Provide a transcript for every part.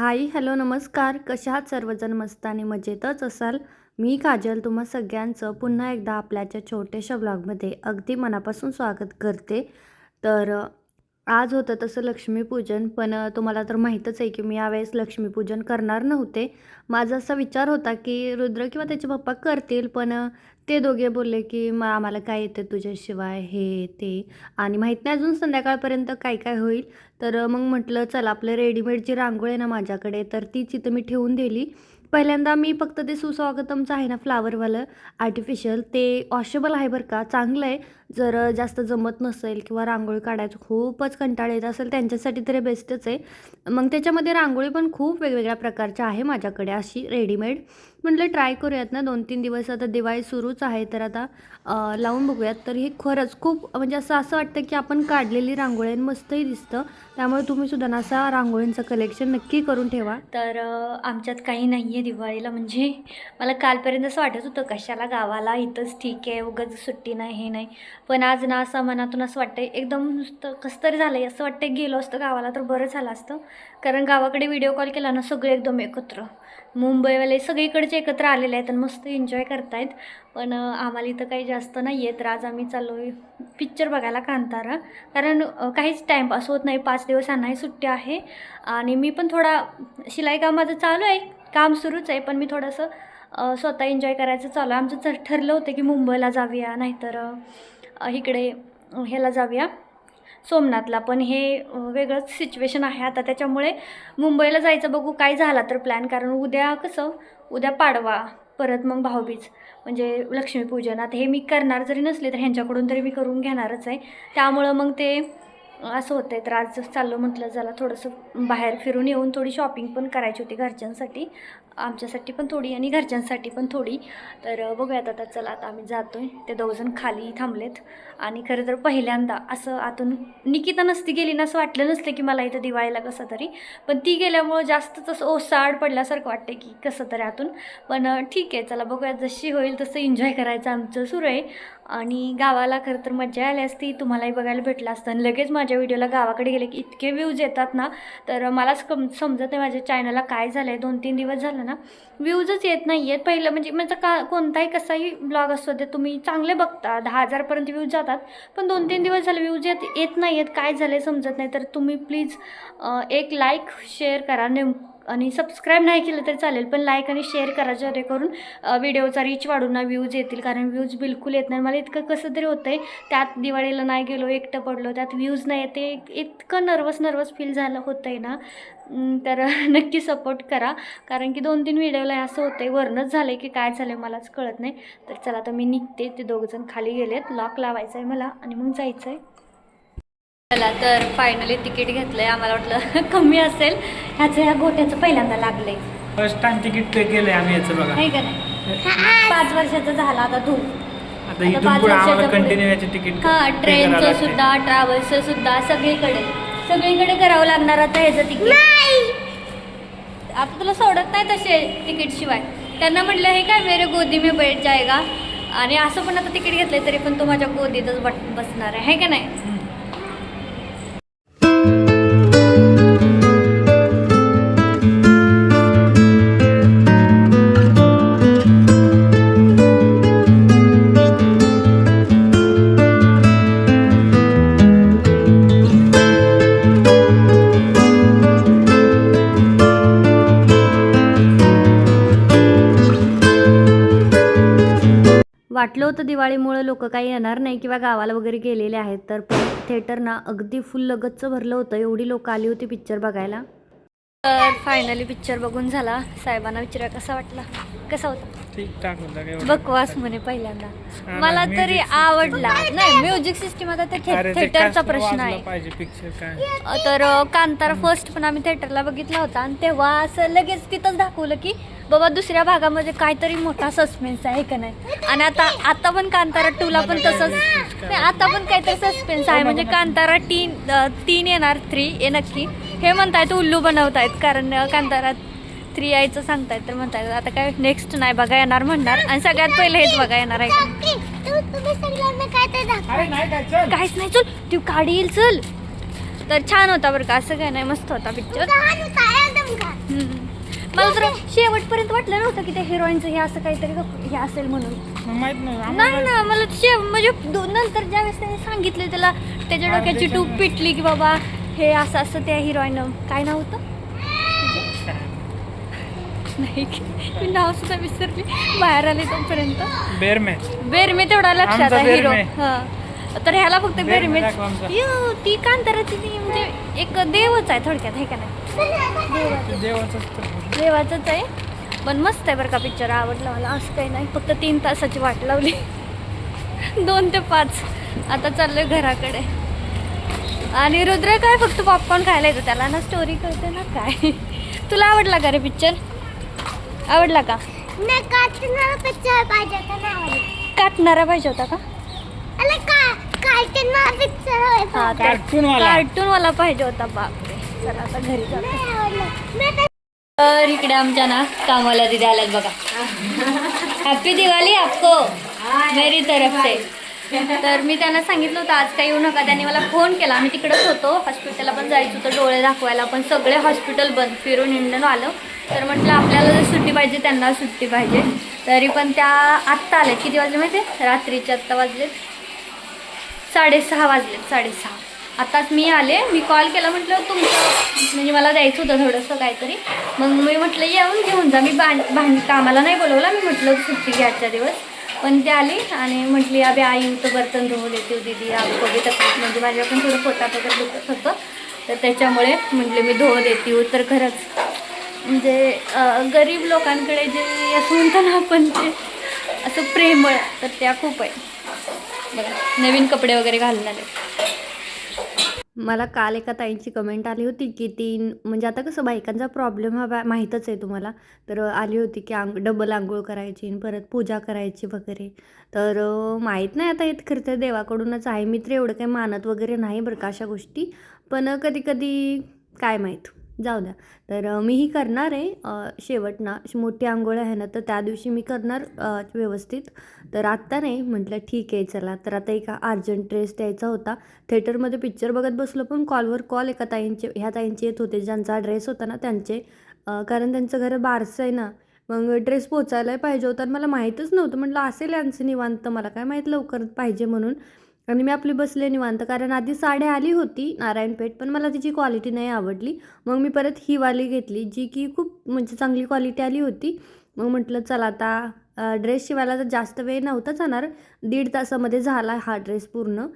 Hi hello नमस्कार. कशा आहात सर्वजण? मस्त आणि मजेतच असाल? मी काजल. तुम्हा सगळ्यांचं पुन्हा एकदा आपल्याच्या छोट्याशा ब्लॉगमध्ये अगदी मनापासून स्वागत करते. तर आज होतं तसं लक्ष्मीपूजन पण तुम्हाला तर माहीतच आहे की मी यावेळेस लक्ष्मीपूजन करणार नव्हते. माझा असा विचार होता की रुद्र किंवा त्याचे पप्पा करतील पण ते दोघे बोलले की मग आम्हाला काय येतं तुझ्याशिवाय हे ते? आणि माहीत नाही अजून संध्याकाळपर्यंत काय काय होईल. तर मग म्हटलं चला आपलं रेडीमेड जी आहे ना माझ्याकडे तर तीच इथं मी ठेवून दिली. पहिल्यांदा मी फक्त ते सुस्वागतमचं आहे ना फ्लावरवालं आर्टिफिशियल ते वॉशेबल आहे बरं का चांगलं आहे. जर जास्त जमत नसेल किंवा रांगोळी काढायचं खूपच कंटाळा येत असेल त्यांच्यासाठी तरी बेस्टच आहे. मग त्याच्यामध्ये रांगोळी पण खूप वेगवेगळ्या प्रकारच्या आहे माझ्याकडे अशी रेडीमेड म्हटलं ट्राय करूयात ना दोन तीन दिवस आता दिवाळी सुरूच आहे तर आता लावून बघूयात. तर हे खरंच खूप म्हणजे असं असं वाटतं की आपण काढलेली रांगोळी आणि मस्तही दिसतं. त्यामुळे तुम्ही सुद्धा ना असा रांगोळींचं कलेक्शन नक्की करून ठेवा. तर आमच्यात काही नाही आहे दिवाळीला म्हणजे मला कालपर्यंत असं वाटत होतं कशाला गावाला इथंच ठीक आहे उगाच सुट्टी नाही हे नाही. पण आज ना असं मनातून असं वाटतं एकदम नुसतं कसं तरी झालं आहे असं वाटतं गेलो असतं गावाला तर बरं झालं असतं. कारण गावाकडे व्हिडिओ कॉल केला ना सगळे एकदम एकत्र. मुंबईवाले सगळीकडचे एकत्र आलेले आहेत आणि मस्त एन्जॉय करतायत. पण आम्हाला इथं काही जास्त नाही आहे तर आज आम्ही चाललो आहे पिक्चर बघायला कांतारा. कारण काहीच टाईमपास होत नाही पाच दिवस नाही सुट्टी आहे. आणि मी पण थोडा शिलाई काम माझं चालू आहे काम सुरूच आहे. पण मी थोडंसं स्वतः एन्जॉय करायचं चालू आहे. आमचं च- ठरलं होतं की मुंबईला जाऊया नाहीतर इकडे ह्याला जाऊया. सोमनाथला. पण हे वेगळंच सिच्युएशन आहे. आता त्याच्यामुळे मुंबईला जायचं बघू काय झाला तर प्लॅन कारण उद्या कसं उद्या पाडवा परत मग भाऊबीज म्हणजे लक्ष्मीपूजन. आता हे मी करणार जरी नसले तर ह्यांच्याकडून तरी मी करून घेणारच आहे. त्यामुळं मग ते असं होतं आहे तर आज चाललो म्हटलं जरा थोडंसं बाहेर फिरून येऊन थोडी शॉपिंग पण करायची होती घरच्यांसाठी. आमच्यासाठी पण थोडी आणि घरच्यांसाठी पण थोडी. तर बघूयात आता चला आता आम्ही जातो आहे ते दोघजण खाली थांबलेत. आणि खरं तर पहिल्यांदा असं आतून निकिता नसती गेली ना असं वाटलं नसतं की मला इथं दिवाळीला कसं तरी. पण ती गेल्यामुळं जास्तच असं ओसाड पडल्यासारखं वाटतं की कसं तरी आतून. पण ठीक आहे चला बघूयात जशी होईल तसं एन्जॉय करायचं आमचं सुरू आहे. आणि गावाला खरं तर मजा आली असती. तुम्हालाही बघायला भेटलं असतं. आणि लगेच माझ्या व्हिडिओला गावाकडे गेले की इतके व्ह्यूज येतात ना तर मलाच कम समजत नाही माझ्या चॅनलला काय झालं आहे दोन तीन दिवस झालं ना व्ह्यूजच येत नाही आहेत पहिलं म्हणजे माझा का कोणताही कसाही ब्लॉग असतो ते तुम्ही चांगले बघता. दहा हजारपर्यंत व्ह्यूज जातात. पण दोन तीन दिवस झाले व्ह्यूज येत येत नाही आहेत काय झालं आहे समजत नाही. तर तुम्ही प्लीज एक लाईक शेअर करा. नेम आणि सबस्क्राईब नाही केलं तरी चालेल पण लाईक आणि शेअर करा जेणेकरून व्हिडिओचा रीच वाढून ना व्ह्यूज येतील. कारण व्ह्यूज बिलकुल येत नाही. मला इतकं कसं तरी होतं आहे त्यात दिवाळीला नाही गेलो एकटं पडलो त्यात व्ह्यूज नाही येते. इतकं नर्वस नर्वस फील झालं होतं आहे ना तर नक्की सपोर्ट करा. कारण की दोन तीन व्हिडिओला असं होतं आहे वरणच झालं आहे की काय झालं आहे मलाच कळत नाही. तर चला तर मी निघते. ते दोघंजण खाली गेलेत. लॉक लावायचं आहे मला आणि मग जायचं आहे चला तर फायनली तिकीट घेतलंय. आम्हाला वाटलं कमी असेल. ह्याचं ह्या गोट्याचं पहिल्यांदा लागलंय. फर्स्ट टाइम तिकीट पे केलंय आम्ही याचं बघा. आहे का नाही? पाच वर्षाचा झाला आता तू आता इथून पाच पुढे आम्हाला वर्षाच्या पुढे. कंटिन्यू याचे तिकीट हा ट्रेनचं सुद्धा ट्रॅव्हल्सचं सुद्धा सगळीकडे. सगळीकडे करावं लागणार आता ह्याचं तिकीट. आता तुला सोडत नाही तसे तिकीट शिवाय. त्यांना म्हटलं हे काय मेरे गोदी में बैठ जाएगा? आणि असं पण आता तिकीट घेतलंय तरी पण तो माझ्या गोदीतच बसणार आहे. है का नाही? वाटलं होतं दिवाळीमुळं लोक काही येणार नाही किंवा गावाला वगैरे गेलेले आहेत तर पण थिएटर ना अगदी फुल लगतच भरलं होतं. एवढी लोक आली होती पिक्चर बघायला. तर फायनली पिक्चर बघून झाला. साहेबांना विचारा कसा वाटला? कसा होता? ठीक ठाक होता काय एवढं. बकवास म्हणे पहिल्यांदा. हा ना, मला music तरी system. आवडला. नाही म्युझिक सिस्टीम आता ते अरे ते थिएटरचा cast प्रश्न वाजलं आहे. पाहिजे पिक्चर काय? तर अ, कांतारा फर्स्ट पण आम्ही थिएटरला बघितला होता आणि तेव्हा असं लगेच तिथंच दाखवलं की बाबा दुसऱ्या भागामध्ये काहीतरी मोठा सस्पेन्स आहे का नाही? आणि आता आता पण कांतारा टूला पण तसंच नाही, आता पण काहीतरी सस्पेन्स आहे. म्हणजे कांतारा तीन अ, तीन येणार थ्री हे नक्की. हे म्हणतायत उल्लू बनवतायत कारण अ, कांतारा थ्री यायचं सांगतायत तर म्हणतायत आता काय नेक्स्ट नाही बघा येणार म्हणणार. आणि सगळ्यात पहिले हेच बघा येणार आहे. काहीच नाही चल. तू काढी येईल चल. तर छान होता बरं का असं काय नाही मस्त होता पिक्चर वाटलं नव्हतं की त्या हिरोईनचं हे असं काहीतरी हे असेल म्हणून. नाही ना मला शे म्हणजे नंतर ज्यावेळेस त्याने सांगितलं त्याला त्याच्या डोक्याची टूप. पिटली की बाबा हे असं असं त्या हिरोईन काय नाव होतं? नाही मी नाव सुद्धा विसरली. बाहेर आले तोपर्यंत. बेरमे. बेरमे तेवढा लक्षात आमचा आहे हिरो बेरमे. हा. तर ह्याला फक्त बेरमे बेरमे. दाखव आमचा. यू ती कांताराची ती म्हणजे एक देवच आहे थोडक्यात आहे का नाही? देवाचं. असतं. देवाचंच आहे. पण मस्त आहे बरं का पिक्चर आवडला मला. असं काही नाही. फक्त तीन तासाची वाट लावली. दोन ते पाच. आता चाललोय घराकडे. आणि रुद्र काय फक्त पॉपकॉर्न खायला येतं? त्याला ना स्टोरी कळते ना काय? तुला आवडला का रे पिक्चर आवडला का? नाही कार्टून पिक्चर पाहिजे होता ना आवडला काटणारा पाहिजे होता का? अरे का कार्टून पिक्चर हवा हा Cartoon वाला. कार्टून वाला पाहिजे होता बापरे. चला आता घरी जातो नाही आवडला. मी तर तर इकडे आमच्या ना कामाला दिदी आल्यात बघा. हॅपी दिवाळी आपको. मेरी तरफ से. तर मी त्यांना सांगितलं होतं आज काही येऊ नका. त्यांनी मला फोन केला. आम्ही तिकडंच होतो. हॉस्पिटलला पण जायचं होतं डोळे दाखवायला. पण सगळे हॉस्पिटल बंद. फिरून इंडन आलं. तर म्हटलं आपल्याला जर सुट्टी पाहिजे त्यांना सुट्टी पाहिजे. तरी पण त्या आत्ता आल्या. किती वाजले माहिती आहे रात्रीचे आत्ता वाजलेत साडेसहा वाजले. साडेसहा. आताच मी आले. मी कॉल केला. म्हटलं तुमचं म्हणजे मला द्यायचं होतं थोडंसं काहीतरी. मग मी म्हटलं येऊन घेऊन जा. मी भांड भांड कामाला नाही बोलवलं. मी म्हटलं सुट्टी घ्यायचा दिवस. पण ते आली आणि म्हटली अबे आई तो बर्तन धुवू देते दीदी आपको भी तकलीफ म्हणजे माझ्या पण थोडं पोटात वगैरे दुखत होतं. तर त्याच्यामुळे म्हटले मी धुवू देते हो. तर खरंच. म्हणजे गरीब लोकांकडे जे असं म्हणतो ना आपण ते असं प्रेमळ तर त्या खूप आहे. बघा नवीन कपडे वगैरे घालणार आहे मला काल एका ताईंची कमेंट आली होती की ती म्हणजे आता कसं बायकांचा प्रॉब्लेम हा माहीतच आहे तुम्हाला. तर आली होती की आंग डबल आंघोळ करायची परत पूजा करायची वगैरे. तर माहीत नाही आता येत खरं तर देवाकडूनच आहे. मी तर एवढं काही मानत वगैरे नाही बरं का अशा गोष्टी. पण कधी कधी काय माहीत? जाऊ द्या. तर मीही करणार आहे शेवट ना. मोठी आंघोळ आहे ना तर त्या दिवशी मी करणार व्यवस्थित. तर आत्ता नाही म्हटलं ठीक आहे चला. तर आता एका अर्जंट ड्रेस द्यायचा होता. थिएटरमध्ये पिक्चर बघत बसलो पण कॉलवर कॉल एका ताईंचे ह्या ताईंचे येत होते. ज्यांचा ड्रेस होता ना त्यांचे. कारण त्यांचं घर बारसं आहे ना मग ड्रेस पोचायला पाहिजे होता आणि मला माहीतच नव्हतं. म्हटलं असेल यांचं निवांत मला काय माहीत लवकर पाहिजे म्हणून. आणि मी आपली बसले निवांत कारण आधी साडी आली होती नारायणपेठ पण मला तिची क्वालिटी नाही आवडली. मग मी परत ही वाली घेतली जी की खूप म्हणजे चांगली क्वालिटी आली होती. मग म्हटलं चला आता ड्रेस शिवायला तर जास्त वेळ नव्हता जाणार. दीड तासामध्ये झाला हा ड्रेस पूर्ण.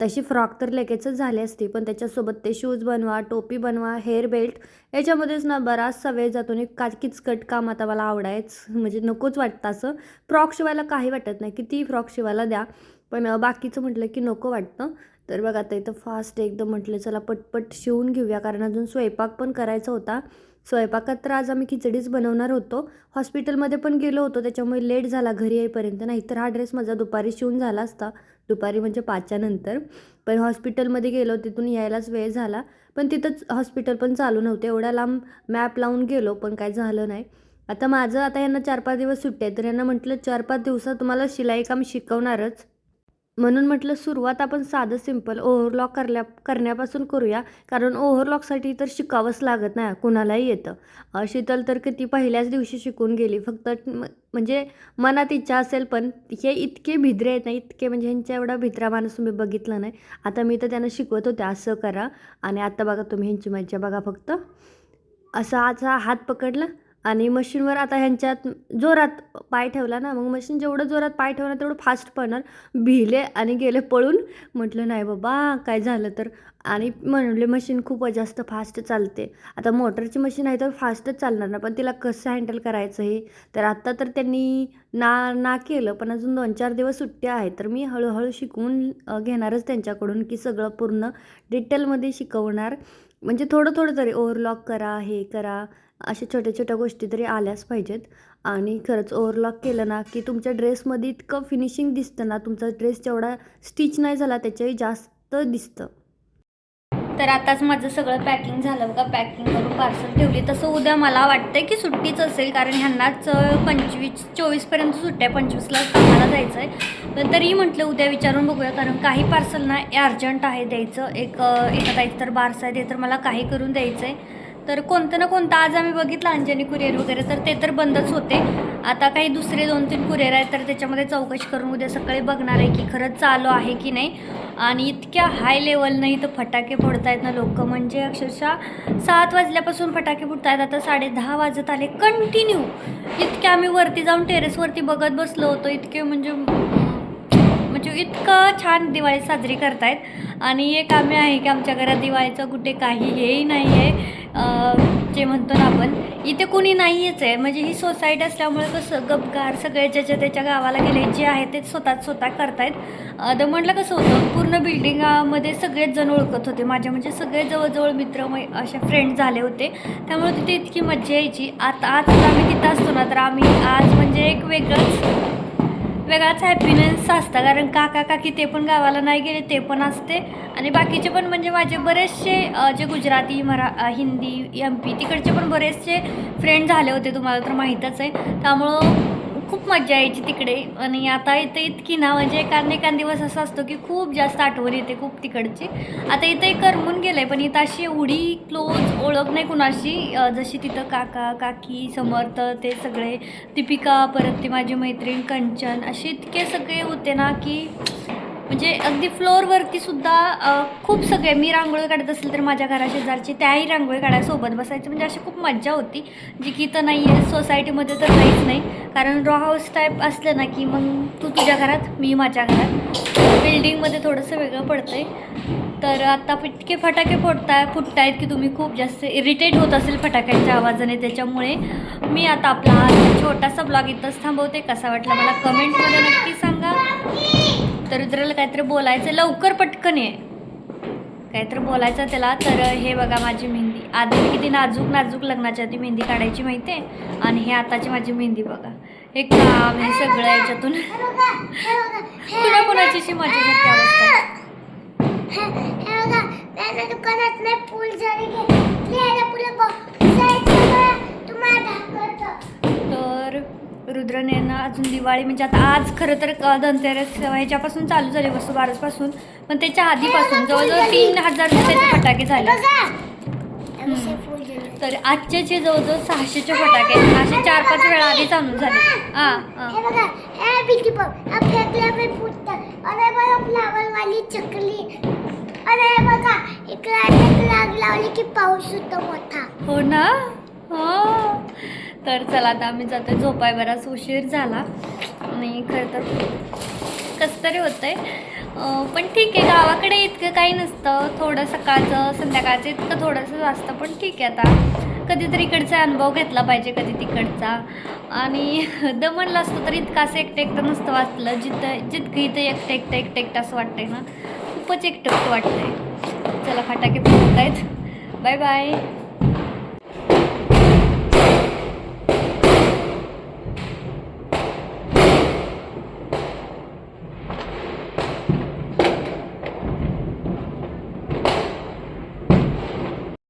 तशी फ्रॉक तर लगेचच झाली असती पण त्याच्यासोबत ते शूज बनवा टोपी बनवा हेअर बेल्ट याच्यामध्येच ना बराचसा वेळ जातो आणि का किचकट काम आता मला आवडायच. म्हणजे नकोच वाटतं असं. फ्रॉक शिवायला काही वाटत नाही. किती फ्रॉक शिवायला द्या पण बाकीचं म्हटलं की नको वाटतं. तर बघा आता इथं फास्ट एकदम म्हटलं चला पटपट शिवून घेऊया. कारण अजून स्वयंपाक पण करायचा होता. स्वयंपाकात तर आज आम्ही खिचडीच बनवणार होतो. हॉस्पिटलमध्ये पण गेलो होतो त्याच्यामुळे लेट झाला घरी येईपर्यंत. नाहीतर हा ड्रेस माझा दुपारी शिवून झाला असता. दुपारी म्हणजे पाचच्या नंतर. पण हॉस्पिटलमध्ये गेलो तिथून यायलाच वेळ झाला. पण तिथंच हॉस्पिटल पण चालू नव्हते. एवढ्या लांब मॅप लावून गेलो पण काय झालं नाही. आता माझं आता यांना चार पाच दिवस सुट्टी आहे तर यांना म्हटलं चार पाच दिवसात तुम्हाला शिलाई काम शिकवणारच. म्हणून म्हटलं सुरुवात आपण साधं सिंपल ओव्हरलॉक करल्या करण्यापासून करूया. कारण ओव्हरलॉकसाठी तर शिकावंच लागत नाही कुणालाही येतं. शीतल तर किती पहिल्याच दिवशी शिकून गेली. फक्त म्हणजे मनात इच्छा असेल पण हे इतके भिद्रे आहेत ना इतके म्हणजे ह्यांच्या एवढा भित्रा माणूस तुम्ही बघितला नाही. आता मी तर त्यांना शिकवत होते असं करा. आणि आता बघा तुम्ही ह्यांची मज्जा बघा फक्त. असा असा हात पकडला. आणि मशीनवर आता ह्यांच्यात जोरात पाय ठेवला ना मग मशीन जेवढं जोरात पाय ठेवणार तेवढं फास्ट पडणार भिले आणि गेले पळून. म्हटलं नाही बाबा काय झालं तर? आणि म्हणले मशीन खूप जास्त फास्ट चालते. आता मोटरची मशीन आहे तर फास्टच चालणार ना पण तिला कसं हँडल करायचं हे? तर आत्ता तर त्यांनी ना ना केलं पण अजून दोन चार दिवस सुट्ट्या आहेत. तर मी हळूहळू शिकवून घेणारच त्यांच्याकडून की सगळं पूर्ण डिटेलमध्ये शिकवणार. म्हणजे थोडं थोडं तरी ओव्हरलॉक करा हे करा. अशा छोट्या छोट्या गोष्टी तरी आल्याच पाहिजेत. आणि खरंच ओव्हरलॉक केलं ना की तुमच्या ड्रेसमध्ये इतकं फिनिशिंग दिसतं ना तुमचा ड्रेस जेवढा स्टिच नाही झाला त्याच्याही जास्त दिसतं. तर आताच माझं सगळं पॅकिंग झालं बघा. पॅकिंग करून पार्सल ठेवली. तसं उद्या मला वाटतंय की सुट्टीच असेल कारण ह्यांनाच पंचवीस चोवीसपर्यंत सुट्ट्या पंचवीसला कामाला जायचं आहे तर तरीही म्हटलं उद्या विचारून बघूया कारण काही पार्सल ना अर्जंट आहे द्यायचं. एक अं, एका तर बारसा आहे ते तर मला काही करून द्यायचं आहे तर कोणतं ना कोणतं आज आम्ही बघितलं अंजनी कुरिअर वगैरे तर ते तर बंदच होते. आता काही दुसरे दोन तीन कुरिअर आहेत तर त्याच्यामध्ये चौकशी करून उद्या सकाळी बघणार आहे की खरंच चालू आहे की नाही. आणि इतक्या हाय लेवलनं इथं फटाके फोडतायत ना लोक म्हणजे अक्षरशः सात वाजल्यापासून फटाके फुटतायत आता साडे दहा वाजत आले. कंटिन्यू इतके आम्ही वरती जाऊन टेरेसवरती बघत बसलो होतो इतके म्हणजे म्हणजे इतकं छान दिवाळी साजरी करतायत. आणि एक आम्ही आहे की आमच्या घरात दिवाळीचं कुठे काही हेही नाही आहे जे म्हणतो ना आपण इथे कुणी नाहीच आहे. म्हणजे ही सोसायटी असल्यामुळे कसं गपगार सगळे ज्याच्या त्याच्या गावाला गेले जे आहे ते स्वतःच स्वतः करतायत. तर म्हटलं कसं होतं पूर्ण बिल्डिंगामध्ये सगळेच जण ओळखत होते. माझ्या म्हणजे सगळे जवळजवळ मित्र मै असे फ्रेंड झाले होते. त्यामुळे तिथे इतकी मजा यायची. आता आज जर आम्ही तिथं असतो ना तर आम्ही आज म्हणजे एक वेगळंच वेगळाच हॅपीनेस असता. कारण काका काकी ते पण गावाला नाही गेले ते पण असते. आणि बाकीचे पण म्हणजे माझे बरेचसे जे गुजराती मरा हिंदी एम पी तिकडचे पण बरेचसे फ्रेंड झाले होते तुम्हाला तर माहीतच आहे. त्यामुळं खूप मजा यायची तिकडे. आणि आता इथं इतकी ना म्हणजे एखाद एखाद दिवस असा असतो की खूप जास्त आठवण येते खूप तिकडची. आता इथं करमून गेलं आहे पण इथं अशी एवढी क्लोज ओळख नाही कुणाशी. जशी तिथं काका काकी समर्थ ते सगळे दीपिका परत ती माझी मैत्रीण कंचन असे इतके सगळे होते ना की म्हणजे अगदी फ्लोअरवरती सुद्धा खूप सगळे मी रांगोळी काढत असेल तर माझ्या घरा शेजारची त्याही रांगोळी काढायसोबत बसायचं. म्हणजे अशी खूप मज्जा होती जी की तर नाही आहे सोसायटीमध्ये तर काहीच नाही. कारण रॉ हाऊस टाईप असलं ना की मग तू तुझ्या घरात मी माझ्या घरात. बिल्डिंगमध्ये थोडंसं वेगळं पडतं आहे तर आता इतके फटाके फोडताय फुटतायत की तुम्ही खूप जास्त इरिटेट होत असेल फटाक्यांच्या आवाजाने. त्याच्यामुळे मी आता आपला छोटासा ब्लॉग इथंच थांबवते. कसा वाटला मला कमेंटमध्ये नक्की सांगा. तर रुद्राला काहीतरी बोलायचं लवकर पटकन आहे काहीतरी बोलायचं त्याला तर हे बघा माझी मेहंदी. आधी किती नाजूक नाजूक लग्नाच्या आधी मेहंदी काढायची माहिती आहे? आणि हे आताची माझी मेहंदी बघा. हे काम हे सगळं याच्यातून. तुला बघा कुणा कुणाची अशी अवस्था दुकानात नाही फुल जरी घेतली फुलं तर रुद्रने ना अजून दिवाळी म्हणजे आता आज खरं तर धनतेरस ह्याच्यापासून चालू झाले वस्तू बारसपासून पण त्याच्या आधीपासून जवळजवळ तीन हजार रुपयाचे फटाके झाले. तर आजच्याचे जवळजवळ सहाशेचे फटाके. असे चार पाच वेळा आधीच आणून झाले. हां हो ना? हो. तर चला आता आम्ही जातो झोपाय बराच उशीर झाला. आणि खरं तर कसं तरी होतंय. आहे पण ठीक आहे गावाकडे इतकं काही नसतं. थोडं सकाळचं संध्याकाळचं इतकं थोडंसं असतं पण ठीक आहे आता. कधीतरी इकडचा अनुभव घेतला पाहिजे कधी तिकडचा. आणि दमनला असतो तर इतकं असं एकटं एकटं नसतं वाचलं जिथं जितकं इथं एकटं एकटं एकटं एकटं असं वाटतंय ना खूपच एकटं वाटतंय. चला फटाके पण आहेत बाय बाय.